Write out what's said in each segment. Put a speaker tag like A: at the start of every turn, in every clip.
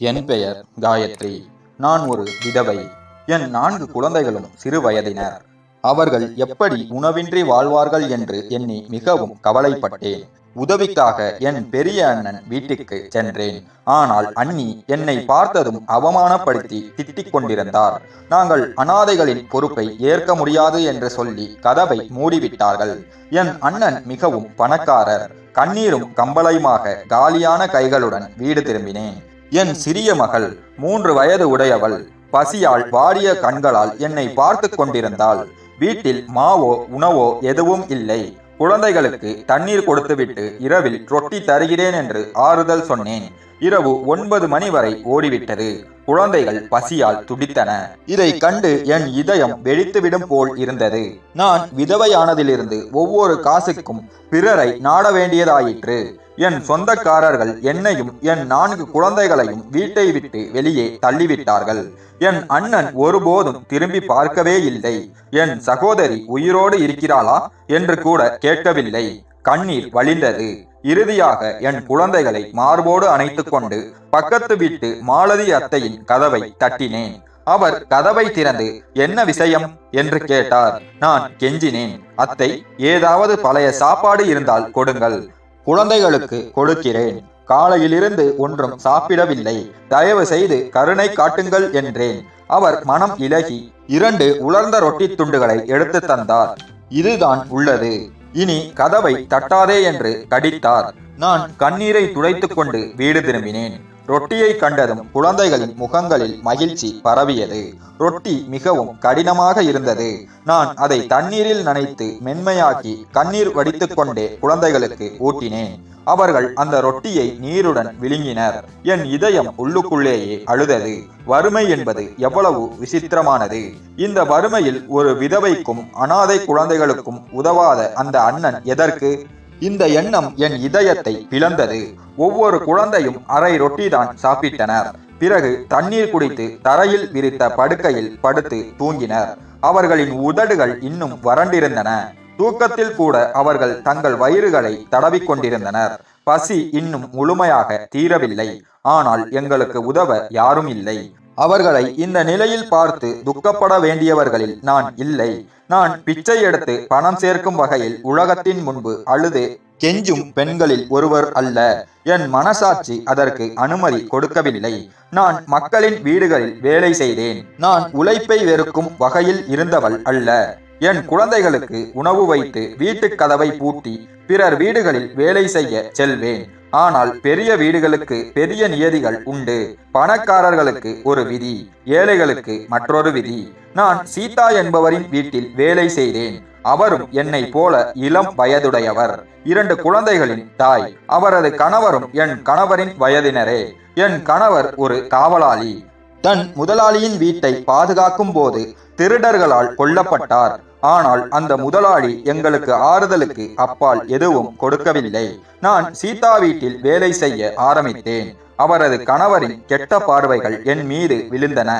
A: என் பெயர் காயத்ரி. நான் ஒரு விதவை. என் நான்கு குழந்தைகளும் சிறு வயதினர். அவர்கள் எப்படி உணவின்றி வாழ்வார்கள் என்று எண்ணி மிகவும் கவலைப்பட்டேன். உதவிக்காக என் பெரிய அண்ணன் வீட்டுக்கு சென்றேன். ஆனால் அண்ணி என்னை பார்த்ததும் அவமானப்படுத்தி திட்டிக் கொண்டிருந்தார். நாங்கள் அனாதைகளின் பொறுப்பை ஏற்க முடியாது என்று சொல்லி கதவை மூடிவிட்டார்கள். என் அண்ணன் மிகவும் பணக்காரர். கண்ணீரும் கம்பளையுமாக காலியான கைகளுடன் வீடு திரும்பினேன். என் சிறிய மகள் மூன்று வயது உடையவள். பசியால் வாடிய கண்களால் என்னை பார்த்து கொண்டிருந்தாள். வீட்டில் மாவோ உணவோ எதுவும் இல்லை. குழந்தைகளுக்கு தண்ணீர் கொடுத்துவிட்டு இரவில் ரொட்டி தருகிறேன் என்று ஆறுதல் சொன்னேன். இரவு ஒன்பது மணி வரை ஓடிவிட்டது. குழந்தைகள் பசியால் துடித்தன. இதை கண்டு என் இதயம் வெடித்துவிடும் போல் இருந்தது. நான் விதவையானதிலிருந்து ஒவ்வொரு காசுக்கும் பிறரை நாட வேண்டியதாயிற்று. என் சொந்தக்காரர்கள் என்னையும் என் நான்கு குழந்தைகளையும் வீட்டை விட்டு வெளியே தள்ளிவிட்டார்கள். என் அண்ணன் ஒருபோதும் திரும்பி பார்க்கவே இல்லை. என் சகோதரி உயிரோடு இருக்கிறாளா என்று கூட கேட்கவில்லை. கண்ணீர் வழிந்தது. இறுதியாக என் குழந்தைகளை மார்போடு அணைத்து கொண்டு பக்கத்து வீட்டு மாலதி அத்தையின் கதவை தட்டினேன். அவர் கதவை திறந்து என்ன விஷயம்? என்று கேட்டார். நான் கெஞ்சினேன். அத்தை ஏதாவது பழைய சாப்பாடு இருந்தால் கொடுங்கள். குழந்தைகளுக்கு கொடுக்கிறேன். காலையிலிருந்து ஒன்றும் சாப்பிடவில்லை. தயவு செய்து கருணை காட்டுங்கள் என்றேன். அவர் மனம் இலகி இரண்டு உலர்ந்த ரொட்டி துண்டுகளை எடுத்து தந்தார். இதுதான் உள்ளது. இனி கதவை தட்டாதே என்று கடித்தார். நான் கண்ணீரை துடைத்துக் கொண்டு வீடு திரும்பினேன். ரொட்டியை கண்டதும் குழந்தைகளின் முகங்களில் மகிழ்ச்சி பரவியது. ரொட்டி மிகவும் கடினமாக இருந்தது. நான் அதை தண்ணீரில் நனைத்து மென்மையாக்கி கண்ணீர் வடித்துக்கொண்டே குழந்தைகளுக்கு ஊட்டினேன். அவர்கள் அந்த ரொட்டியை நீருடன் விழுங்கினர். என் இதயம் உள்ளுக்குள்ளேயே அழுதது. வறுமை என்பது எவ்வளவு விசித்திரமானது. இந்த வறுமையில் ஒரு விதவைக்கும் அனாதை குழந்தைகளுக்கும் உதவாத அந்த அண்ணன் எதற்கு? இந்த எண்ணம் என் இதயத்தை பிளந்தது. ஒவ்வொரு குழந்தையும் அரை ரொட்டிதான் சாப்பிட்டனர். பிறகு தண்ணீர் குடித்து தரையில் விரித்த படுக்கையில் படுத்து தூங்கினர். அவர்களின் உதடுகள் இன்னும் வறண்டிருந்தன. தூக்கத்தில் கூட அவர்கள் தங்கள் வயிறுகளை தடவிக் கொண்டிருந்தனர். பசி இன்னும் முழுமையாக தீரவில்லை. ஆனால் எங்களுக்கு உதவ யாரும் இல்லை. அவர்களை இந்த நிலையில் பார்த்து துக்கப்பட வேண்டியவர்களில் நான் இல்லை. நான் பிச்சை எடுத்து பணம் சேர்க்கும் வகையில் உலகத்தின் முன்பு அழுது கெஞ்சும் பெண்களில் ஒருவர் அல்ல. என் மனசாட்சி அதற்கு அனுமதி கொடுக்கவில்லை. நான் மக்களின் வீடுகளில் வேலை செய்தேன். நான் உழைப்பை வெறுக்கும் வகையில் இருந்தவள் அல்ல. என் குழந்தைகளுக்கு உணவு வைத்து வீட்டுக் கதவை பூட்டி பிறர் வீடுகளில் வேலை செய்ய செல்வேன். ஆனால் பெரிய வீடுகளுக்கு பெரிய நியதிகள் உண்டு. பணக்காரர்களுக்கு ஒரு விதி ஏழைகளுக்கு மற்றொரு விதி. நான் சீதா என்பவரின் வீட்டில் வேலை செய்தேன். அவரும் என்னை போல இளம் வயதுடையவர். இரண்டு குழந்தைகளின் தாய். அவரது கணவரும் என் கணவரின் வயதினரே. என் கணவர் ஒரு காவலாளி. தன் முதலாளியின் வீட்டை பாதுகாக்கும் போது திருடர்களால் கொல்லப்பட்டார். ஆனால் அந்த முதலாளி எங்களுக்கு ஆறுதலுக்கு அப்பால் எதுவும் கொடுக்கவில்லை. நான் சீதா வீட்டில் வேலை செய்ய ஆரம்பித்தேன். அவரது கணவரின் கெட்ட பார்வைகள் என் மீது விழுந்தன.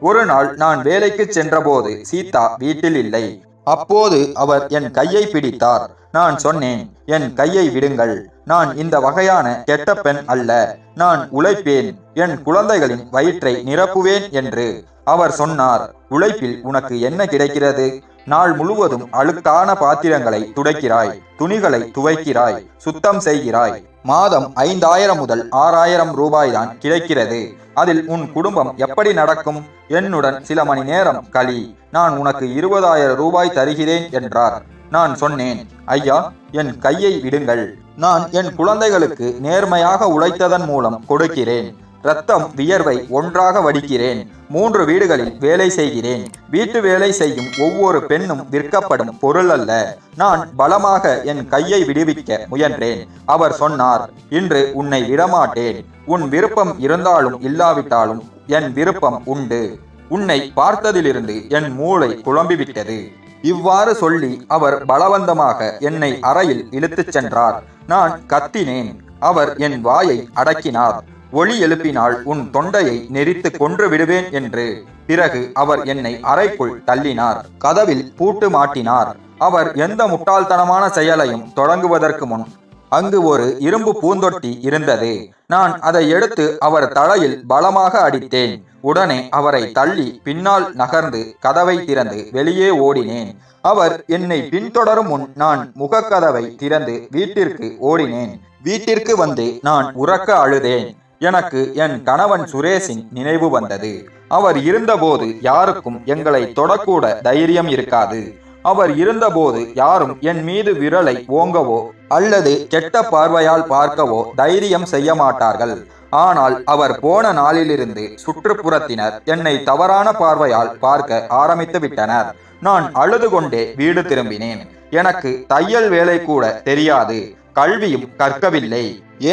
A: ஒரு நாள் நான் வேலைக்கு சென்றபோது சீதா வீட்டில் இல்லை. அப்போது அவர் என் கையை பிடித்தார். நான் சொன்னேன் என் கையை விடுங்கள். நான் இந்த வகையான கெட்ட பெண் அல்ல. நான் உழைப்பேன். என் குழந்தைகளின் வயிற்றை நிரப்புவேன் என்று அவர் சொன்னார் உழைப்பில் உனக்கு என்ன கிடைக்கிறது? நாள் முழுவதும் அழுக்கான பாத்திரங்களை துடைக்கிறாய் துணிகளை துவைக்கிறாய் சுத்தம் செய்கிறாய். மாதம் ஐந்தாயிரம் முதல் ஆறாயிரம் ரூபாய் தான் கிடைக்கிறது. அதில் உன் குடும்பம் எப்படி நடக்கும்? என்னுடன் சில மணி நேரம் களி. நான் உனக்கு இருபதாயிரம் ரூபாய் தருகிறேன் என்றார். நான் சொன்னேன் ஐயா என் கையை விடுங்கள். நான் என் குழந்தைகளுக்கு நேர்மையாக உழைத்ததன் மூலம் கொடுக்கிறேன். ரத்தம் வியர்வை ஒன்றாக வடிக்கிறேன். மூன்று வீடுகளில் வேலை செய்கிறேன். வீட்டு வேலை செய்யும் ஒவ்வொரு பெண்ணும் விற்கப்படும் பொருள் அல்ல. நான் பலமாக என் கையை விடுவிக்க முயன்றேன். அவர் சொன்னார் இன்று உன்னை விடமாட்டேன். உன் விருப்பம் இருந்தாலும் இல்லாவிட்டாலும் என் விருப்பம் உண்டு. உன்னை பார்த்ததிலிருந்து என் மூளை குழம்பிவிட்டது. இவ்வாறு சொல்லி அவர் பலவந்தமாக என்னை அறையில் இழுத்துச் சென்றார். நான் கத்தினேன். அவர் என் வாயை அடக்கினார். ஒளி எழுப்பினால் உன் தொண்டையை நெரித்து கொன்று விடுவேன் என்று. பிறகு அவர் என்னை அறைக்குள் தள்ளினார் கதவில் பூட்டு மாட்டினார். அவர் எந்த முட்டாள்தனமான செயலையும் தொடங்குவதற்கு முன் அங்கு ஒரு இரும்பு பூந்தொட்டி இருந்தது. நான் அதை எடுத்து அவர் தலையில் பலமாக அடித்தேன். உடனே அவரை தள்ளி பின்னால் நகர்ந்து கதவை திறந்து வெளியே ஓடினேன். அவர் என்னை பின்தொடரும் முன் நான் முகக்கதவை திறந்து வீட்டிற்கு ஓடினேன். வீட்டிற்கு வந்து நான் உறக்க அழுதேன். எனக்கு என் கணவன் சுரேஷின் நினைவு வந்தது. அவர் இருந்தபோது யாருக்கும் எங்களை தொடக்கூட தைரியம் இருக்காது. அவர் இருந்தபோது யாரும் என் மீது விரலை ஓங்கவோ அல்லது கெட்ட பார்வையால் பார்க்கவோ தைரியம் செய்ய மாட்டார்கள். ஆனால் அவர் போன நாளிலிருந்து சுற்றுப்புறத்தினர் என்னை தவறான பார்வையால் பார்க்க ஆரம்பித்து விட்டனர். நான் அழுது கொண்டே வீடு திரும்பினேன். எனக்கு தையல் வேலை கூட தெரியாது. கல்வியும் கற்கவில்லை.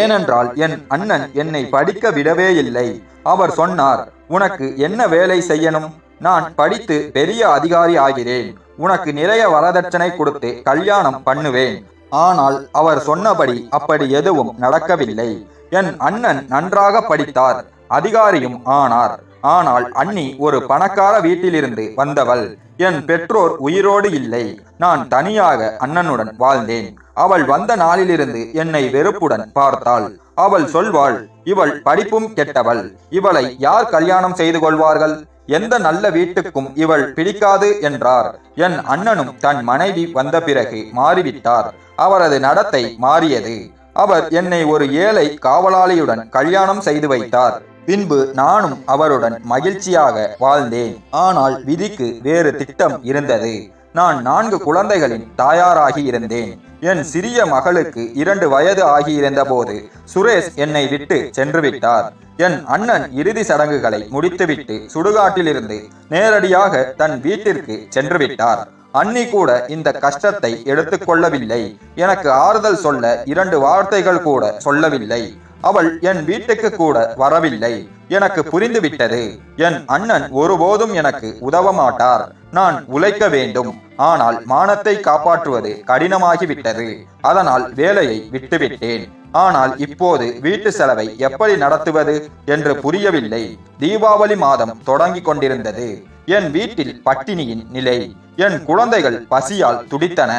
A: ஏனென்றால் என் அண்ணன் என்னை படிக்க விடவே இல்லை. அவர் சொன்னார் உனக்கு என்ன வேலை செய்யணும்? நான் படித்து பெரிய அதிகாரி ஆகிறேன். உனக்கு நிறைய வரதட்சணை கொடுத்து கல்யாணம் பண்ணுவேன். ஆனால் அவர் சொன்னபடி அப்படி எதுவும் நடக்கவில்லை. என் அண்ணன் நன்றாக படித்தார் அதிகாரியும் ஆனார். ஆனால் அண்ணி ஒரு பணக்கார வீட்டிலிருந்து வந்தவள் என் பெற்றோர் உயிரோடு இல்லை. நான் தனியாக அண்ணனுடன் வாழ்ந்தேன். அவள் வந்த நாளிலிருந்து என்னை வெறுப்புடன் பார்த்தாள். அவள் சொல்வாள் இவள் படிப்பும் கெட்டவள். இவளை யார் கல்யாணம் செய்து கொள்வார்கள்? எந்த நல்ல வீட்டுக்கும் இவள் பிடிக்காது என்றார். என் அண்ணனும் தன் மனைவி வந்த பிறகு மாறிவிட்டார். அவரது நடத்தை மாறியது. அவர் என்னை ஒரு ஏழை காவலாளியுடன் கல்யாணம் செய்து வைத்தார். பின்பு நானும் அவருடன் மகிழ்ச்சியாக வாழ்ந்தேன். ஆனால் விதிக்கு வேறு திட்டம் இருந்தது. நான் நான்கு குழந்தைகளின் தாயாராகி இருந்தேன். என் சிறிய மகளுக்கு இரண்டு வயது ஆகியிருந்த போது சுரேஷ் என்னை விட்டு சென்று விட்டார். என் அண்ணன் இறுதி சடங்குகளை முடித்துவிட்டு சுடுகாட்டிலிருந்து நேரடியாக தன் வீட்டிற்கு சென்று விட்டார். அன்னி கூட இந்த கஷ்டத்தை எடுத்துக்கொள்ளவில்லை எனக்கு ஆறுதல் சொல்ல இரண்டு வார்த்தைகள் கூட சொல்லவில்லை. அவள் என் வீட்டுக்கு கூட வரவில்லை. எனக்கு புரிந்துவிட்டது. என் அண்ணன் ஒருபோதும் எனக்கு உதவ மாட்டார் நான் உழைக்க வேண்டும். ஆனால் மானத்தை காப்பாற்றுவது கடினமாகிவிட்டது. அதனால் வேலையை விட்டுவிட்டேன். ஆனால் இப்போது வீட்டு செலவை எப்படி நடத்துவது என்று புரியவில்லை. தீபாவளி மாதம் தொடங்கிக் கொண்டிருந்தது. என் வீட்டில் பட்டினியின் நிலை. என் குழந்தைகள் பசியால் துடித்தன.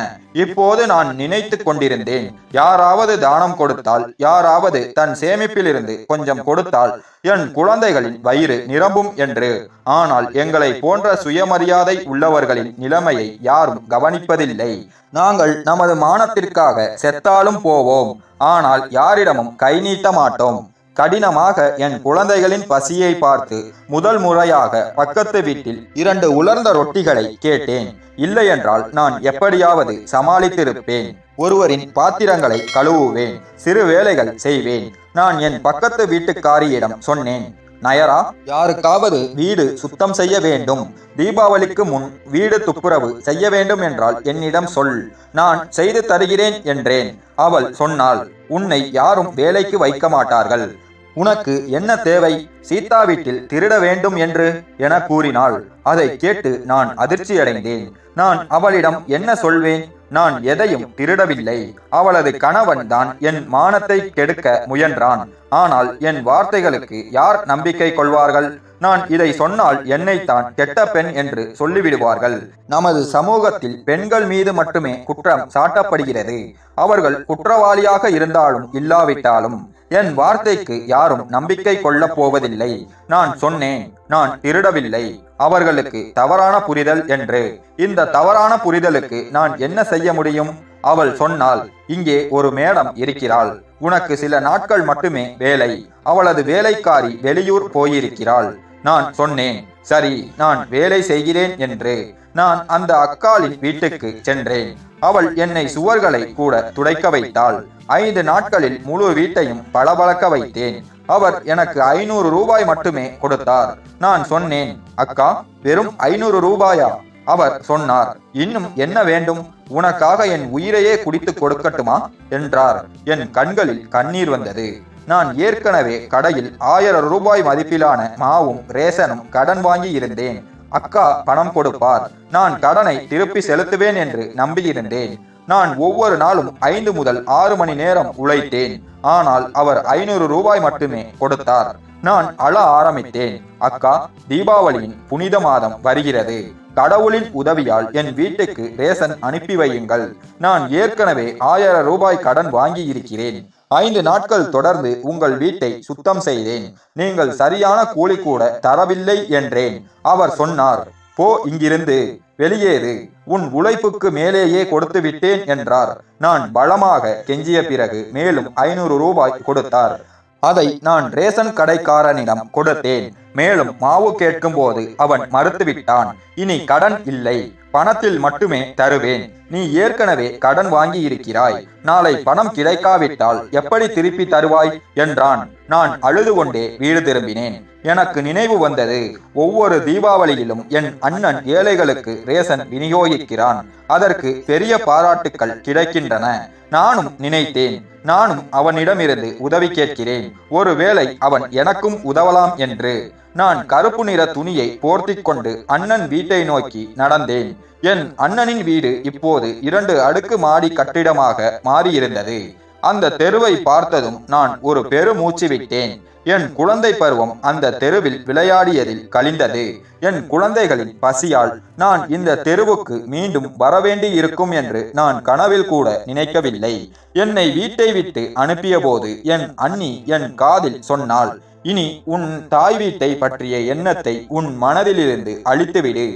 A: இப்போது நான் நினைத்து கொண்டிருந்தேன். யாராவது தானம் கொடுத்தால் யாராவது தன் சேமிப்பிலிருந்து கொஞ்சம் கொடுத்தால் என் குழந்தைகளின் வயிறு நிரம்பும் என்று. ஆனால் எங்களை போன்ற சுயமரியாதை உள்ளவர்களின் நிலைமையை யாரும் கவனிப்பதில்லை. நாங்கள் நமது மானத்திற்காக செத்தாலும் போவோம். ஆனால் யாரிடமும் கை நீட்ட மாட்டோம். கடினமாக என் குழந்தைகளின் பசியை பார்த்து முதல் முறையாக பக்கத்து வீட்டில் இரண்டு உலர்ந்த ரொட்டிகளை கேட்டேன். இல்லையென்றால் நான் எப்படியாவது சமாளித்திருப்பேன். ஒருவரின் பாத்திரங்களை கழுவுவேன். சிறு வேலைகள் செய்வேன். நான் என் பக்கத்து வீட்டுக்காரியிடம் சொன்னேன் நயரா யாருக்காவது வீடு சுத்தம் செய்ய வேண்டும். தீபாவளிக்கு முன் வீடு துப்புரவு செய்ய வேண்டும் என்றால் என்னிடம் சொல். நான் செய்து தருகிறேன் என்றேன். அவள் சொன்னாள் உன்னை யாரும் வேலைக்கு வைக்க மாட்டார்கள். உனக்கு என்ன தேவை? சீதா வீட்டில் திருட வேண்டும் என்று என கூறினாள். அதை கேட்டு நான் அதிர்ச்சியடைந்தேன். நான் அவளிடம் என்ன சொல்வேன்? நான் எதையும் திருடவில்லை. அவளது கணவன் தான் என் மானத்தை கெடுக்க முயன்றான். ஆனால் என் வார்த்தைகளுக்கு யார் நம்பிக்கை கொள்வார்கள்? நான் இதை சொன்னால் என்னைத்தான் கெட்ட பெண் என்று சொல்லிவிடுவார்கள். நமது சமூகத்தில் பெண்கள் மீது மட்டுமே குற்றம் சாட்டப்படுகிறது. அவர்கள் குற்றவாளியாக இருந்தாலும் இல்லாவிட்டாலும் என் வார்த்தைக்கு யாரும் நம்பிக்கை கொள்ளப் போவதில்லை. நான் சொன்னேன் நான் திருடவில்லை. அவர்களுக்கு தவறான புரிதல் என்று. இந்த தவறான புரிதலுக்கு நான் என்ன செய்ய முடியும்? அவள் சொன்னால் இங்கே ஒரு மேடம் இருக்கிறாள். உனக்கு சில நாட்கள் மட்டுமே வேலை. அவளது வேலைக்காரி வெளியூர் போயிருக்கிறாள். நான் சொன்னேன். சரி நான் வேலை செய்கிறேன் என்று. நான் அந்த அக்காளின் வீட்டுக்கு சென்றேன். அவள் என்னை சுவர்களை கூட துடைக்க வைத்தாள். ஐந்து நாட்களில் முழு வீட்டையும் பளபளக்க வைத்தேன். அவர் எனக்கு ஐநூறு ரூபாய் மட்டுமே கொடுத்தார். நான் சொன்னேன் அக்கா வெறும் ஐநூறு ரூபாயா? அவர் சொன்னார் இன்னும் என்ன வேண்டும்? உனக்காக என் உயிரையே குடித்து கொடுக்கட்டுமா? என்றார். என் கண்களில் கண்ணீர் வந்தது. நான் ஏற்கனவே கடையில் ஆயிரம் ரூபாய் மதிப்பிலான மாவும் ரேசனும் கடன் வாங்கி இருந்தேன். அக்கா பணம் கொடுப்பார். நான் கடனை திருப்பி செலுத்துவேன் என்று நம்பியிருந்தேன். நான் ஒவ்வொரு நாளும் ஐந்து முதல் ஆறு மணி நேரம் உழைத்தேன். ஆனால் அவர் ஐநூறு ரூபாய் மட்டுமே கொடுத்தார். நான் அழ ஆரம்பித்தேன். அக்கா தீபாவளியின் புனித மாதம் வருகிறது. கடவுளின் உதவியால் என் வீட்டுக்கு ரேசன் அனுப்பி வையுங்கள். நான் ஏற்கனவே ஆயிரம் ரூபாய் கடன் வாங்கி இருக்கிறேன். ஐந்து நாட்கள் தொடர்ந்து உங்கள் வீட்டை சுத்தம் செய்தேன். நீங்கள் சரியான கூலி கூட தரவில்லை என்றேன். அவர் சொன்னார் போ இங்கிருந்து. வெளியேறு. உன் உழைப்புக்கு மேலேயே கொடுத்து விட்டேன் என்றார். நான் பலமாக கெஞ்சிய பிறகு மேலும் ஐநூறு ரூபாய் கொடுத்தார். அதை நான் ரேஷன் கடைக்காரனிடம் கொடுத்தேன். மேலும் மாவு கேட்கும்போது அவன் மறுத்துவிட்டான். இனி கடன் இல்லை. பணத்தில் மட்டுமே தருவேன். நீ ஏற்கனவே கடன் வாங்கி இருக்கிறாய் நாளை பணம் கிடைக்காவிட்டால் எப்படி திருப்பி தருவாய்? என்றான். நான் அழுது கொண்டே வீடு திரும்பினேன். எனக்கு நினைவு வந்தது ஒவ்வொரு தீபாவளியிலும் என் அண்ணன் ஏழைகளுக்கு ரேசன் விநியோகிக்கிறான். அதற்கு பெரிய பாராட்டுக்கள் கிடைக்கின்றன. நானும் நினைத்தேன் நானும் அவனிடமிருந்து உதவி கேட்கிறேன். ஒருவேளை அவன் எனக்கும் உதவலாம் என்று. நான் கருப்பு நிற துணியை போர்த்தி கொண்டு அண்ணன் வீட்டை நோக்கி நடந்தேன். என் அண்ணனின் வீடு இப்போது இரண்டு அடுக்கு மாடி கட்டிடமாக மாறியிருந்தது. அந்த தெருவை பார்த்ததும் நான் ஒரு பெருமூச்சு விட்டேன். என் குழந்தை பருவம் அந்த தெருவில் விளையாடியதில் கழிந்தது. என் குழந்தைகளின் பசியால் நான் இந்த தெருவுக்கு மீண்டும் வரவேண்டி இருக்கும் என்று நான் கனவில் கூட நினைக்கவில்லை. என்னை வீட்டை விட்டு அனுப்பிய போது என் அண்ணி என் காதில் சொன்னாள் இனி உன் தாய் வீட்டை பற்றிய எண்ணத்தை உன் மனதிலிருந்து அழித்துவிடு.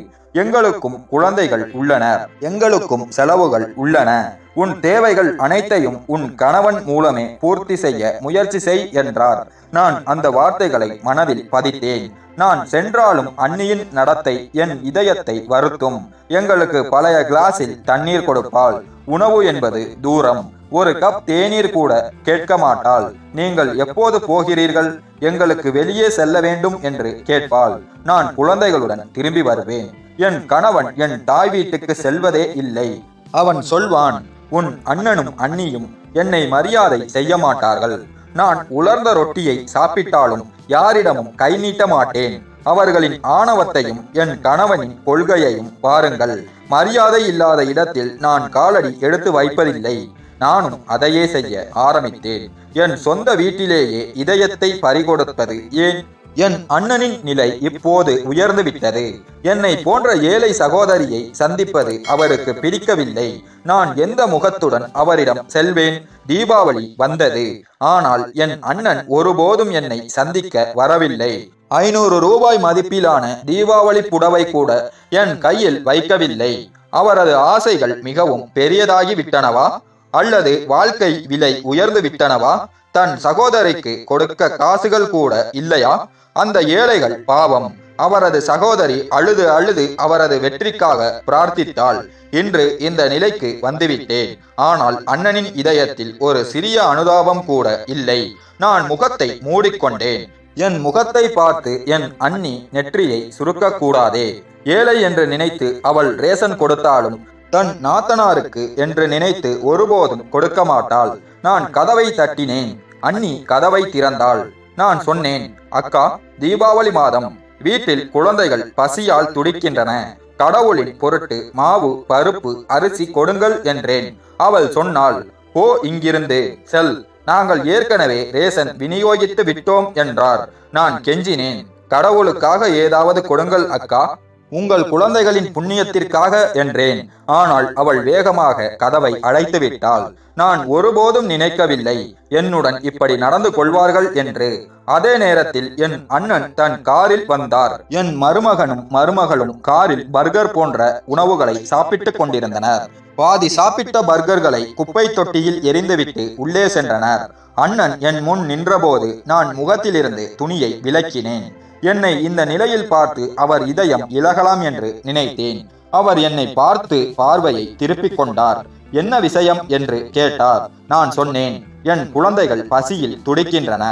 A: எங்களுக்கும் குழந்தைகள் உள்ளனர். எங்களுக்கும் செலவுகள் உள்ளன. உன் தேவைகள் அனைத்தையும் உன் கணவன் மூலமே பூர்த்தி செய்ய முயற்சி செய் என்றார். நான் அந்த வார்த்தைகளை மனதில் பதித்தேன். நான் சென்றாலும் அன்னியின் நடத்தை என் இதயத்தை வருத்தும். எங்களுக்கு பழைய கிளாஸில் தண்ணீர் கொடுப்பாள். உணவு என்பது தூரம். ஒரு கப் தேநீர் கூட கேட்க மாட்டாள். நீங்கள் எப்போது போகிறீர்கள்? எங்களுக்கு வெளியே செல்ல வேண்டும் என்று கேட்பாள். நான் குழந்தைகளுடன் திரும்பி வருவேன். என் கணவன் என் தாய் வீட்டுக்கு செல்வதே இல்லை. அவன் சொல்வான் உன் அண்ணனும் அண்ணியும் என்னை மரியாதை செய்ய மாட்டார்கள் நான் உலர்ந்த ரொட்டியை சாப்பிட்டாலும் யாரிடமும் கை நீட்ட மாட்டேன். அவர்களின் ஆணவத்தையும் என் கணவனின் கொள்கையையும் பாருங்கள். மரியாதை இல்லாத இடத்தில் நான் காலடி எடுத்து வைப்பதில்லை. நானும் அதையே செய்ய ஆரம்பித்தேன். என் சொந்த வீட்டிலேயே இதயத்தை பறிகொடுப்பது ஏன்? என் அண்ணனின் நிலை இப்போது உயர்ந்து விட்டது என்னை போன்ற ஏழை சகோதரியை சந்திப்பது அவருக்கு பிடிக்கவில்லை. நான் எந்த முகத்துடன் அவரிடம் செல்வேன்? தீபாவளி வந்தது. ஆனால் என் அண்ணன் ஒருபோதும் என்னை சந்திக்க வரவில்லை. ஐநூறு ரூபாய் மதிப்பிலான தீபாவளி புடவை கூட என் கையில் வைக்கவில்லை. அவரது ஆசைகள் மிகவும் பெரியதாகி விட்டனவா அல்லது வாழ்க்கை விலை உயர்ந்து விட்டனவா தன் சகோதரிக்கு கொடுக்க காசுகள் கூட இல்லையா? அந்த ஏழைகள் பாவம். அவரது சகோதரி அழுது அழுது அவரது வெற்றிக்காக பிரார்த்தித்தாள். இன்று இந்த நிலைக்கு வந்துவிட்டேன். ஆனால் அண்ணனின் இதயத்தில் ஒரு சிறிய அனுதாபம் கூட இல்லை. நான் முகத்தை மூடிக்கொண்டேன். என் முகத்தை பார்த்து என் அண்ணி நெற்றியை சுருக்கக்கூடாதே. ஏழை என்று நினைத்து அவள் ரேசன் கொடுத்தாலும் தன் நாத்தனாருக்கு என்று நினைத்து ஒருபோதும் கொடுக்க மாட்டாள் நான் கதவை தட்டினேன். அண்ணி கதவை திறந்தாள். நான் சொன்னேன் அக்கா தீபாவளி மாதம் வீட்டில் குழந்தைகள் பசியால் துடிக்கின்றன. கடவுளின் பொருட்டு மாவு பருப்பு அரிசி கொடுங்கள் என்றேன். அவள் சொன்னாள் ஓ இங்கிருந்து செல். நாங்கள் ஏற்கனவே ரேசன் விநியோகித்து விட்டோம் என்றார். நான் கெஞ்சினேன் கடவுளுக்காக ஏதாவது கொடுங்கள் அக்கா. உங்கள் குழந்தைகளின் புண்ணியத்திற்காக என்றேன். ஆனால் அவள் வேகமாக கதவை அழைத்து விட்டாள் நான் ஒருபோதும் நினைக்கவில்லை என்னுடன் இப்படி நடந்து கொள்வார்கள் என்று. அதே நேரத்தில் என் அண்ணன் தன் காரில் வந்தார். என் மருமகனும் மருமகளும் காரில் பர்கர் போன்ற உணவுகளை சாப்பிட்டுக் கொண்டிருந்தனர். பாதி சாப்பிட்ட பர்கர்களை குப்பை தொட்டியில் எரிந்துவிட்டு உள்ளே சென்றனர். அண்ணன் என் முன் நின்றபோது நான் முகத்திலிருந்து துணியை விலக்கினேன். என்னை இந்த நிலையில் பார்த்து அவர் இதயம் இழகலாம் என்று நினைத்தேன். அவர் என்னை பார்த்து பார்வையை திருப்பிக் கொண்டார். என்ன விஷயம் என்று கேட்டார். நான் சொன்னேன் என் குழந்தைகள் பசியில் துடிக்கின்றன.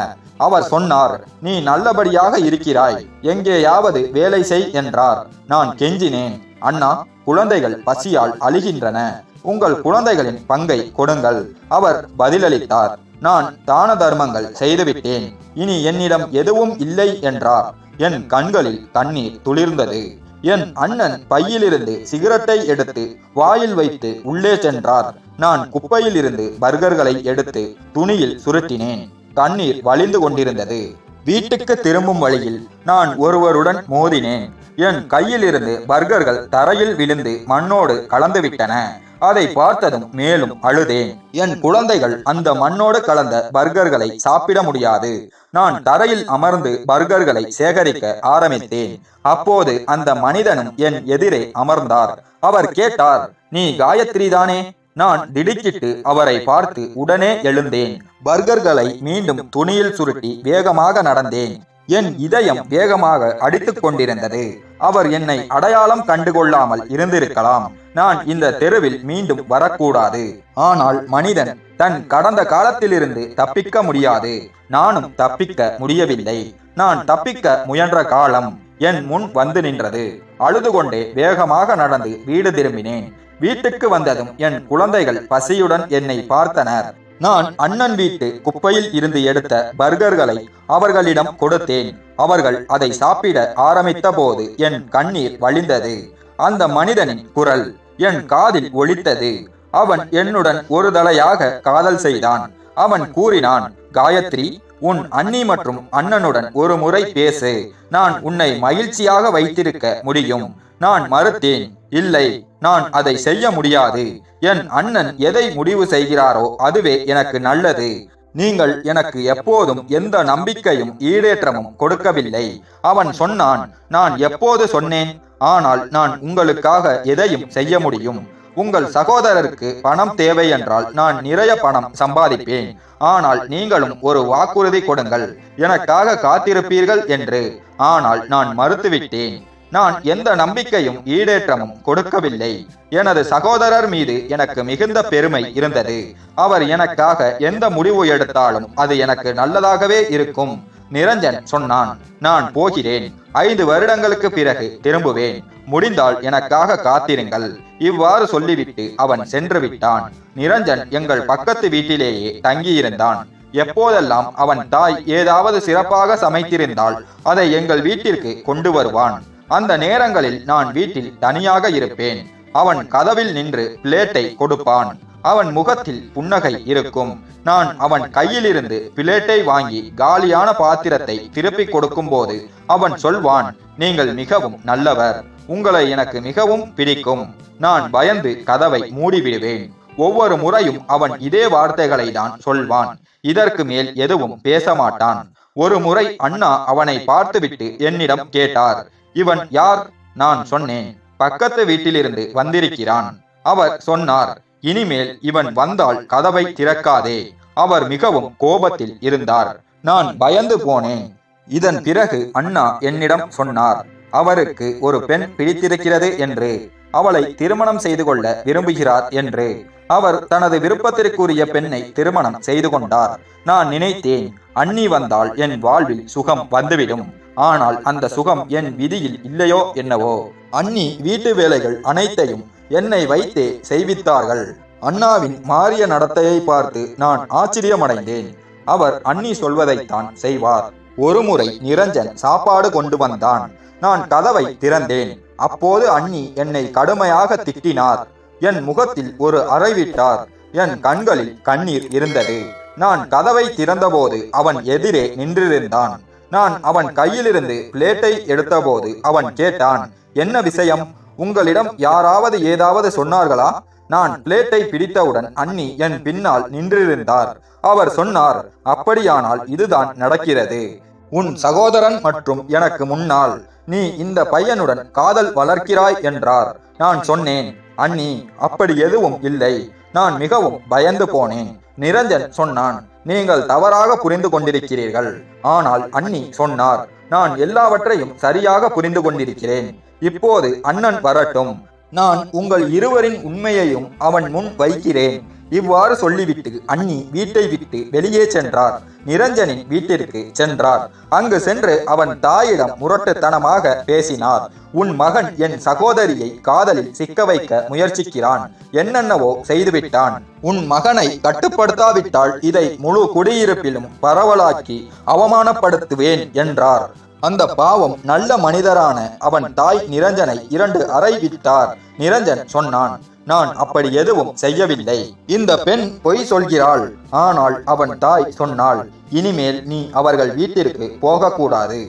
A: அவர் சொன்னார் நீ நல்லபடியாக இருக்கிறாய். எங்கேயாவது வேலை செய் என்றார். நான் கெஞ்சினேன் அண்ணா குழந்தைகள் பசியால் அழுகின்றன. உங்கள் குழந்தைகளின் பங்கை கொடுங்கள். அவர் பதிலளித்தார். நான் தான தர்மங்கள் செய்துவிட்டேன். இனி என்னிடம் எதுவும் இல்லை என்றார். என் கண்களில் தண்ணீர் துளிர்ந்தது. என் அண்ணன் பையிலிருந்து சிகரெட்டை எடுத்து வாயில் வைத்து உள்ளே சென்றார். நான் குப்பையில் இருந்து பர்கர்களை எடுத்து துணியில் சுருட்டினேன். தண்ணீர் வழிந்து கொண்டிருந்தது. வீட்டுக்கு திரும்பும் வழியில் நான் ஒருவருடன் மோதினேன். என் கையிலிருந்து பர்கர்கள் தரையில் விழுந்து மண்ணோடு கலந்துவிட்டன. அதை பார்த்ததும் மேலும் அழுதேன். என் குழந்தைகள் அந்த மண்ணோடு கலந்த பர்கர்களை சாப்பிட முடியாது. நான் தரையில் அமர்ந்து பர்கர்களை சேகரிக்க ஆரம்பித்தேன். அப்போது அந்த மனிதனும் என் எதிரே அமர்ந்தார். அவர் கேட்டார் நீ காயத்ரி தானே நான் திடுக்கிட்டு அவரை பார்த்து உடனே எழுந்தேன். பர்கர்களை மீண்டும் துணியில் சுருட்டி வேகமாக நடந்தேன். என் இதயம் வேகமாக அடித்துக் கொண்டிருந்தது. அவர் என்னை அடையாளம் கண்டுகொள்ளாமல் இருந்திருக்கலாம். நான் இந்த தெருவில் மீண்டும் வரக்கூடாது. ஆனால் மனிதன் தன் கடந்த காலத்திலிருந்து தப்பிக்க முடியாது. நானும் தப்பிக்க முடியவில்லை. நான் தப்பிக்க முயன்ற காலம் என் முன் வந்து நின்றது. அழுது கொண்டே வேகமாக நடந்து வீடு திரும்பினேன். வீட்டுக்கு வந்ததும் என் குழந்தைகள் பசியுடன் என்னை பார்த்தனர். நான் அண்ணன் வீட்டு குப்பையில் இருந்து எடுத்த பர்கர்களை அவர்களிடம் கொடுத்தேன். அவர்கள் அதை சாப்பிட ஆரம்பித்த போது என் கண்ணீர் வழிந்தது. அந்த மனிதனின் குரல் என் காதில் ஒழித்தது அவன் என்னுடன் ஒரு தலையாக காதல் செய்தான். அவன் கூறினான் காயத்ரி உன் அண்ணி மற்றும் அண்ணனுடன் ஒரு முறை பேசு. நான் உன்னை மகிழ்ச்சியாக வைத்திருக்க முடியும். நான் மறுத்தேன் இல்லை நான் அதை செய்ய முடியாது. என் அண்ணன் எதை முடிவு செய்கிறாரோ அதுவே எனக்கு நல்லது. நீங்கள் எனக்கு எப்போதும் எந்த நம்பிக்கையும் ஈடேற்றமும் கொடுக்கவில்லை. அவன் சொன்னான் நான் எப்போது சொன்னேன்? ஆனால் நான் உங்களுக்காக எதையும் செய்ய முடியும். உங்கள் சகோதரருக்கு பணம் தேவை என்றால் நான் நிறைய பணம் சம்பாதிப்பேன். ஆனால் நீங்களும் ஒரு வாக்குறுதி கொடுங்கள். எனக்காக காத்திருப்பீர்கள் என்று. ஆனால் நான் மறுத்துவிட்டேன். நான் எந்த நம்பிக்கையும் ஈடேற்றமும் கொடுக்கவில்லை. எனது சகோதரர் மீது எனக்கு மிகுந்த பெருமை இருந்தது. அவர் எனக்காக எந்த முடிவு எடுத்தாலும் அது எனக்கு நல்லதாகவே இருக்கும் நிரஞ்சன் சொன்னான். நான் போகிறேன். ஐந்து வருடங்களுக்கு பிறகு திரும்புவேன். முடிந்தால் எனக்காக காத்திருங்கள். இவ்வாறு சொல்லிவிட்டு அவன் சென்று விட்டான். நிரஞ்சன் எங்கள் பக்கத்து வீட்டிலேயே தங்கியிருந்தான். எப்போதெல்லாம் அவன் தாய் ஏதாவது சிறப்பாக சமைத்திருந்தால் அதை எங்கள் வீட்டிற்கு கொண்டு வருவான். அந்த நேரங்களில் நான் வீட்டில் தனியாக இருப்பேன். அவன் கதவில் நின்று பிளேட்டை கொடுப்பான். அவன் முகத்தில் புன்னகை இருக்கும். நான் அவன் கையிலிருந்து பிளேட்டை வாங்கி காலியான பாத்திரத்தை திருப்பிக் கொடுக்கும் போது அவன் சொல்வான் நீங்கள் மிகவும் நல்லவர். உங்களை எனக்கு மிகவும் பிடிக்கும். நான் பயந்து கதவை மூடிவிடுவேன். ஒவ்வொரு முறையும் அவன் இதே வார்த்தைகளை தான் சொல்வான். இதற்கு மேல் எதுவும் பேச மாட்டான். ஒரு முறை அண்ணா அவனை பார்த்துவிட்டு என்னிடம் கேட்டார் இவன் யார்? நான் சொன்னேன். பக்கத்து வீட்டிலிருந்து வந்திருக்கிறான். அவர் சொன்னார் இனிமேல் இவன் வந்தால் கதவை திறக்காதே. அவர் மிகவும் கோபத்தில் இருந்தார். நான் பயந்து போனேன். இதன் பிறகு அண்ணா என்னிடம் சொன்னார் அவருக்கு ஒரு பெண் பிடித்திருக்கிறது என்று. அவளை திருமணம் செய்து கொள்ள விரும்புகிறார் என்று. அவர் தனது விருப்பத்திற்குரிய பெண்ணை திருமணம் செய்து கொண்டார். நான் நினைத்தேன் அண்ணி வந்தால் என் வாழ்வில் சுகம் வந்துவிடும். ஆனால் அந்த சுகம் என் விதியில் இல்லையோ என்னவோ? அண்ணி வீட்டு வேலைகள் அனைத்தையும் என்னை வைத்தே செய்வித்தார்கள். அண்ணாவின் மாறிய நடத்தையை பார்த்து நான் ஆச்சரியமடைந்தேன். அவர் அண்ணி சொல்வதைத்தான் செய்வார். ஒருமுறை நிரஞ்சன் சாப்பாடு கொண்டு வந்தான். நான் கதவை திறந்தேன். அப்போது அண்ணி என்னை கடுமையாக திட்டினார். என் முகத்தில் ஒரு அறைவிட்டார் என் கண்களில் கண்ணீர் இருந்தது. நான் கதவை திறந்தபோது அவன் எதிரே நின்றிருந்தான். நான் அவன் கையிலிருந்து பிளேட்டை எடுத்தபோது அவன் கேட்டான் என்ன விஷயம்? உங்களிடம் யாராவது ஏதாவது சொன்னார்களா? நான் பிளேட்டை பிடித்தவுடன் அண்ணி என் பின்னால் நின்றிருந்தார். அவர் சொன்னார் அப்படியானால் இதுதான் நடக்கிறது. உன் சகோதரன் மற்றும் எனக்கு முன்னால் நீ இந்த பையனுடன் காதல் வளர்க்கிறாய் என்றார். நான் சொன்னேன் அண்ணி அப்படி எதுவும் இல்லை. நான் மிகவும் பயந்து போனேன். நிரஞ்சன் சொன்னான் நீங்கள் தவறாக புரிந்து கொண்டிருக்கிறீர்கள். ஆனால் அண்ணி சொன்னார் நான் எல்லாவற்றையும் சரியாக புரிந்து கொண்டிருக்கிறேன். இப்போது அண்ணன் வரட்டும். நான் உங்கள் இருவரின் உண்மையையும் அவன் முன் வைக்கிறேன். இவ்வாறு சொல்லிவிட்டு அண்ணி வீட்டை விட்டு வெளியே சென்றார். நிரஞ்சனின் வீட்டிற்கு சென்றார். அங்கு சென்று அவன் தாயிடம் முரட்டுத்தனமாக பேசினார். உன் மகன் என் சகோதரியை காதலில் சிக்க வைக்க முயற்சிக்கிறான். என்னென்னவோ செய்துவிட்டான். உன் மகனை கட்டுப்படுத்தாவிட்டால் இதை முழு குடியிருப்பிலும் பரவலாக்கி அவமானப்படுத்துவேன் என்றார். அந்த பாவம் நல்ல மனிதரான அவன் தாய் நிரஞ்சனை இரண்டு அறை விட்டார். நிரஞ்சன் சொன்னான் நான் அப்படி எதுவும் செய்யவில்லை. இந்த பெண் பொய் சொல்கிறாள். ஆனால் அவன் தாய் சொன்னாள் இனிமேல் நீ அவர்கள் வீட்டிற்கு போகக்கூடாது.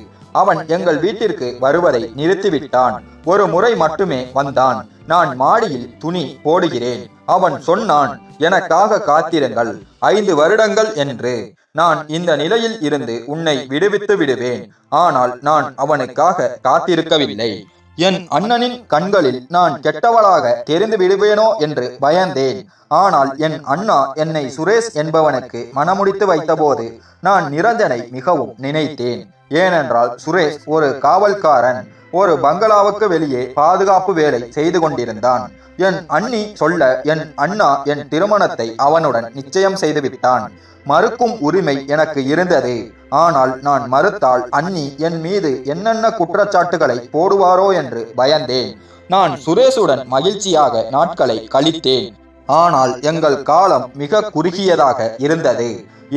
A: அவன் எங்கள் வீட்டிற்கு வருவதை நிறுத்திவிட்டான். ஒரு முறை மட்டுமே வந்தான். நான் மாடியில் துணி போடுகிறேன். அவன் சொன்னான் எனக்காக காத்திருங்கள். ஐந்து வருடங்கள் என்று. நான் இந்த நிலையில் இருந்து உன்னை விடுவித்து விடுவேன். ஆனால் நான் அவனுக்காக காத்திருக்கவில்லை. என் அண்ணனின் கண்களில் நான் கெட்டவளாக தெரிந்து விடுவேனோ என்று பயந்தேன். ஆனால் என் அண்ணா என்னை சுரேஷ் என்பவனுக்கு மனமுடித்து வைத்தபோது நான் நிரஞ்சனை மிகவும் நினைத்தேன். ஏனென்றால் சுரேஷ் ஒரு காவல்காரன் ஒரு பங்களாவுக்கு வெளியே பாதுகாப்பு வேலை செய்து கொண்டிருந்தான். என் அண்ணி சொல்ல என் அண்ணா என் திருமணத்தை அவனுடன் நிச்சயம் செய்துவிட்டான். மறுக்கும் உரிமை எனக்கு இருந்தது. ஆனால் நான் மறுத்தால் அன்னி என் மீது என்னென்ன குற்றச்சாட்டுகளை போடுவாரோ என்று பயந்தேன். நான் சுரேஷுடன் மகிழ்ச்சியாக நாட்களை கழித்தேன். ஆனால் எங்கள் காலம் மிக குறுகியதாக இருந்தது.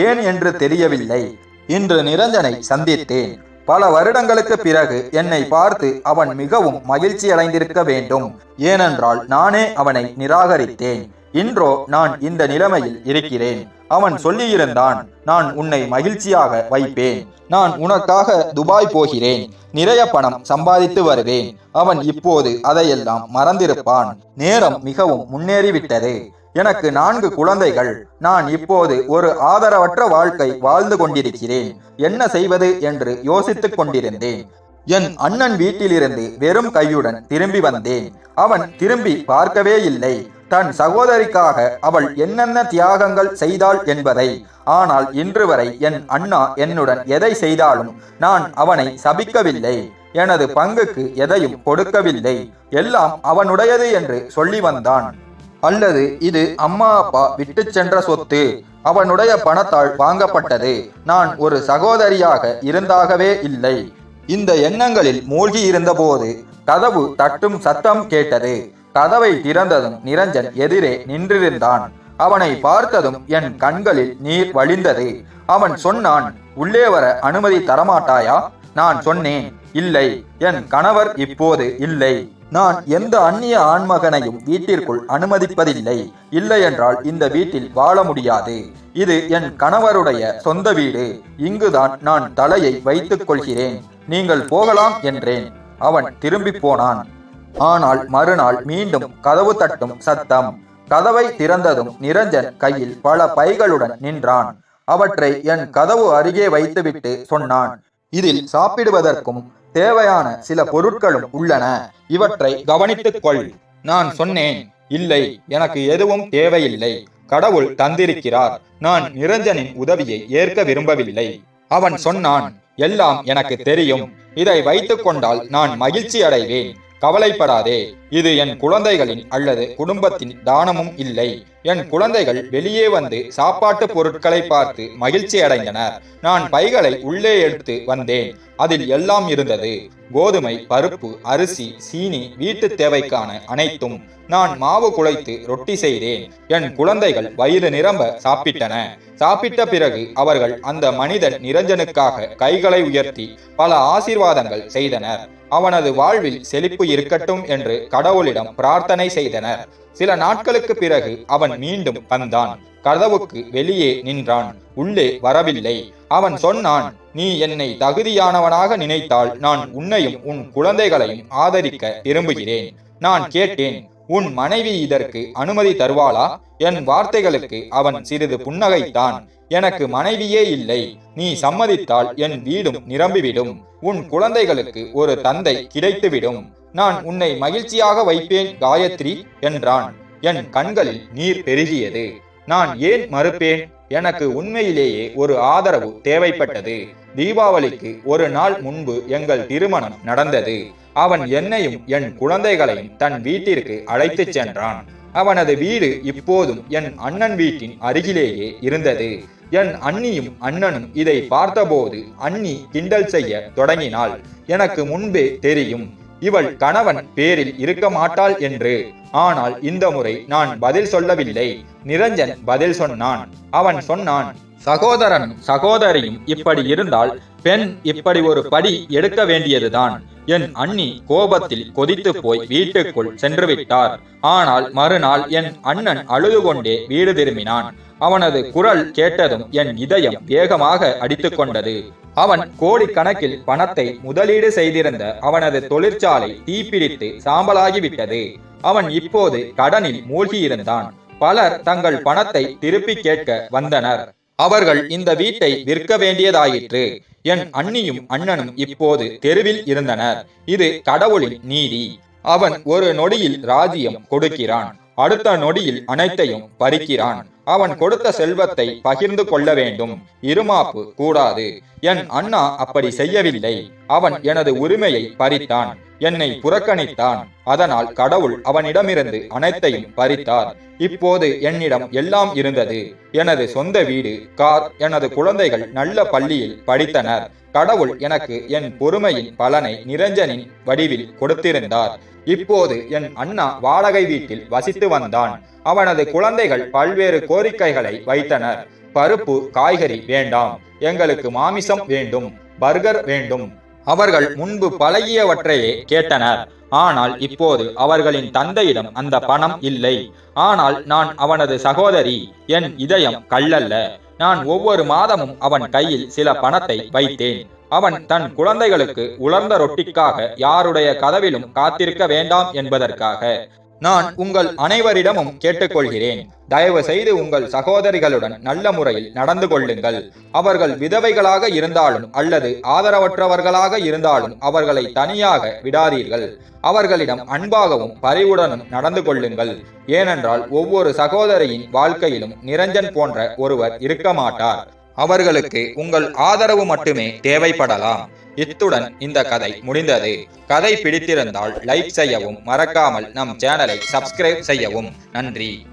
A: ஏன் என்று தெரியவில்லை. இன்று நிரஞ்சனை சந்தித்தேன். பல வருடங்களுக்கு பிறகு என்னை பார்த்து அவன் மிகவும் மகிழ்ச்சி அடைந்திருக்க வேண்டும். ஏனென்றால் நானே அவனை நிராகரித்தேன். இன்றோ நான் இந்த நிலைமையில் இருக்கிறேன். அவன் சொல்லியிருந்தான் நான் உன்னை மகிழ்ச்சியாக வைப்பேன். நான் உனக்காக துபாய் போகிறேன். நிறைய பணம் சம்பாதித்து வருவேன். அவன் இப்போது அதையெல்லாம் மறந்திருப்பான். நேரம் மிகவும் முன்னேறிவிட்டது. எனக்கு நான்கு குழந்தைகள். நான் இப்போது ஒரு ஆதரவற்ற வாழ்க்கை வாழ்ந்து கொண்டிருக்கிறேன். என்ன செய்வது என்று யோசித்துக் கொண்டிருந்தேன். என் அண்ணன் வீட்டிலிருந்து வெறும் கையுடன் திரும்பி வந்தேன். அவன் திரும்பி பார்க்கவே இல்லை. தன் சகோதரிக்காக அவள் என்னென்ன தியாகங்கள் செய்தாள் என்பதை. ஆனால் இன்று வரை என் அண்ணா என்னுடன் எதை செய்தாலும் நான் அவனை சபிக்கவில்லை. எனது பங்குக்கு எதையும் கொடுக்கவில்லை. எல்லாம் அவனுடையது என்று சொல்லி வந்தான். அல்லது இது அம்மா அப்பா விட்டு சென்ற சொத்து. அவனுடைய பணத்தால் வாங்கப்பட்டது. நான் ஒரு சகோதரியாக இருந்தாகவே இல்லை. இந்த எண்ணங்களில் மூழ்கி இருந்தபோது கதவு தட்டும் சத்தம் கேட்டது. கதவை திறந்ததும் நிரஞ்சன் எதிரே நின்றிருந்தான். அவனை பார்த்ததும் என் கண்களில் நீர் வழிந்தது. அவன் சொன்னான் உள்ளே வர அனுமதி தரமாட்டாயா? நான் சொன்னேன் இல்லை. என் கணவர் இப்போது இல்லை. நான் எந்த அந்நிய ஆண்மகனையும் வீட்டிற்குள் அனுமதிப்பதில்லை. இல்லை என்றால் இந்த வீட்டில் வாழ முடியாது. இது என் கணவருடைய சொந்த வீடு. இங்குதான் நான் தலையை வைத்துக் கொள்கிறேன். நீங்கள் போகலாம் என்றேன். அவன் திரும்பி போனான். ஆனால் மறுநாள் மீண்டும் கதவு தட்டும் சத்தம். கதவை திறந்ததும் நிரஞ்சன் கையில் பல பைகளுடன் நின்றான். அவற்றை என் கதவு அருகே வைத்துவிட்டு சொன்னான். இதில் சாப்பிடுவதற்கும் தேவையான சில பொருட்களும் உள்ளன. இவற்றை கவனித்துக் கொள். நான் சொன்னேன் இல்லை எனக்கு எதுவும் தேவையில்லை. கடவுள் தந்திருக்கிறார். நான் நிரஞ்சனின் உதவியை ஏற்க விரும்பவில்லை. அவன் சொன்னான் எல்லாம் எனக்கு தெரியும். இதை வைத்துக் கொண்டால் நான் மகிழ்ச்சி அடைவேன் கவலைப்படாதே. இது என் குழந்தைகளின் அல்லது குடும்பத்தின் தானமும் இல்லை. என் குழந்தைகள் வெளியே வந்து சாப்பாட்டு பொருட்களை பார்த்து மகிழ்ச்சி அடைந்தனர். நான் பைகளை உள்ளே எடுத்து வந்தேன். அதில் எல்லாம் இருந்தது. கோதுமை பருப்பு அரிசி சீனி வீட்டு தேவைக்கான அனைத்தும் நான் மாவு குழைத்து ரொட்டி செய்தேன். என் குழந்தைகள் வயிறு நிரம்ப சாப்பிட்டன. சாப்பிட்ட பிறகு அவர்கள் அந்த மனிதன் நிரஞ்சனுக்காக கைகளை உயர்த்தி பல ஆசீர்வாதங்கள் செய்தனர். அவனது வாழ்வில் செழிப்பு இருக்கட்டும் என்று கடவுளிடம் பிரார்த்தனை செய்தனர். சில நாட்களுக்கு பிறகு அவன் மீண்டும் வந்தான். கதவுக்கு வெளியே நின்றான். உள்ளே வரவில்லை. அவன் சொன்னான் நீ என்னை தகுதியானவனாக நினைத்தால் நான் உன்னையும் உன் குழந்தைகளையும் ஆதரிக்க விரும்புகிறேன். நான் கேட்டேன் உன் மனைவி இதற்கு அனுமதி தருவாளா? என் வார்த்தைகளுக்கு அவன் சிறிது புன்னகைத்தான். எனக்கு மனைவியே இல்லை. நீ சம்மதித்தால் என் வீடும் நிரம்பிவிடும். உன் குழந்தைகளுக்கு ஒரு தந்தை கிடைத்துவிடும். நான் உன்னை மகிழ்ச்சியாக வைப்பேன் காயத்ரி என்றான். என் கண்களில் நீர் பெருகியது. நான் ஏன் மறுப்பேன்? எனக்கு உண்மையிலேயே ஒரு ஆதரவு தேவைப்பட்டது. தீபாவளிக்கு ஒரு நாள் முன்பு எங்கள் திருமணம் நடந்தது. அவன் என்னையும் என் குழந்தைகளையும் தன் வீட்டிற்கு அழைத்துச் சென்றான். அவனது வீடு இப்போதும் என் அண்ணன் வீட்டின் அருகிலேயே இருந்தது. என் அண்ணியும் அண்ணனும் இதை பார்த்தபோது அண்ணி கிண்டல் செய்ய தொடங்கினாள். எனக்கு முன்பே தெரியும். இவள் கணவன் பேரில் இருக்க மாட்டாள் என்று. ஆனால் இந்த முறை நான் பதில் சொல்லவில்லை. நிரஞ்சன் பதில் சொன்னான். அவன் சொன்னான் சகோதரனும் சகோதரியும் இப்படி இருந்தால் பெண் இப்படி ஒரு படி எடுக்க வேண்டியதுதான். என் அண்ணி கோபத்தில் கொதித்து போய் வீட்டுக்குள் சென்று விட்டார் ஆனால் மறுநாள் என் அண்ணன் அழுது கொண்டே வீடு திரும்பினான். அவனது குரல் கேட்டதும் என் இதயம் வேகமாக அடித்துக் கொண்டது. அவன் கோடிக்கணக்கில் பணத்தை முதலீடு செய்திருந்த அவனது தொழிற்சாலை தீப்பிடித்து சாம்பலாகிவிட்டது. அவன் இப்போது கடனில் மூழ்கியிருந்தான். பலர் தங்கள் பணத்தை திருப்பி கேட்க வந்தனர். அவர்கள் இந்த வீட்டை விற்க வேண்டியதாயிற்று. என் அண்ணியும் அண்ணனும் இப்போது தெருவில் இருந்தனர். இது கடவுளின் நீதி. அவன் ஒரு நொடியில் ராஜ்யம் கொடுக்கிறான். அடுத்த நொடியில் அனைத்தையும் பறிக்கிறான். அவன் கொடுத்த செல்வத்தை பகிர்ந்து கொள்ள வேண்டும். இருமாப்பு கூடாது. என் அண்ணா அப்படி செய்யவில்லை. அவன் எனது உரிமையை பறித்தான். என்னை புறக்கணித்தான். அதனால் கடவுள் அவனிடமிருந்து அனைத்தையும் பறித்தார். இப்போது என்னிடம் எல்லாம் இருந்தது. எனது சொந்த வீடு கார் எனது குழந்தைகள் நல்ல பள்ளியில் படித்தனர். கடவுள் எனக்கு என் பொறுமையின் பலனை நிரஞ்சனின் வடிவில் கொடுத்திருந்தார். இப்போது என் அண்ணா வாடகை வீட்டில் வசித்து வந்தான். அவனது குழந்தைகள் பல்வேறு கோரிக்கைகளை வைத்தனர். பருப்பு காய்கறி வேண்டாம். எங்களுக்கு மாமிசம் வேண்டும். பர்கர் வேண்டும். அவர்கள் முன்பு பழகியவற்றையே கேட்டனர். ஆனால் இப்போது அவர்களின் தந்தையிடம் அந்த பணம் இல்லை. ஆனால் நான் அவனது சகோதரி என் இதயம் கல்லல்ல. நான் ஒவ்வொரு மாதமும் அவன் கையில் சில பணத்தை வைத்தேன். அவன் தன் குழந்தைகளுக்கு உலர்ந்த ரொட்டிக்காக யாருடைய கதவிலும் காத்திருக்க வேண்டாம் என்பதற்காக. நான் உங்கள் அனைவரிடமும் கேட்டுக்கொள்கிறேன். தயவு செய்து உங்கள் சகோதரிகளுடன் நல்ல முறையில் நடந்து கொள்ளுங்கள். அவர்கள் விதவைகளாக இருந்தாலும் அல்லது ஆதரவற்றவர்களாக இருந்தாலும் அவர்களை தனியாக விடாதீர்கள். அவர்களிடம் அன்பாகவும் பரிவுடனும் நடந்து கொள்ளுங்கள். ஏனென்றால் ஒவ்வொரு சகோதரியின் வாழ்க்கையிலும் நிரஞ்சன் போன்ற ஒருவர் இருக்க மாட்டார். அவர்களுக்கு உங்கள் ஆதரவு மட்டுமே தேவைப்படலாம். இத்துடன் இந்த கதை முடிந்தது. கதை பிடித்திருந்தால் லைக் செய்யவும் மறக்காமல் நம் சேனலை சப்ஸ்கிரைப் செய்யவும். நன்றி.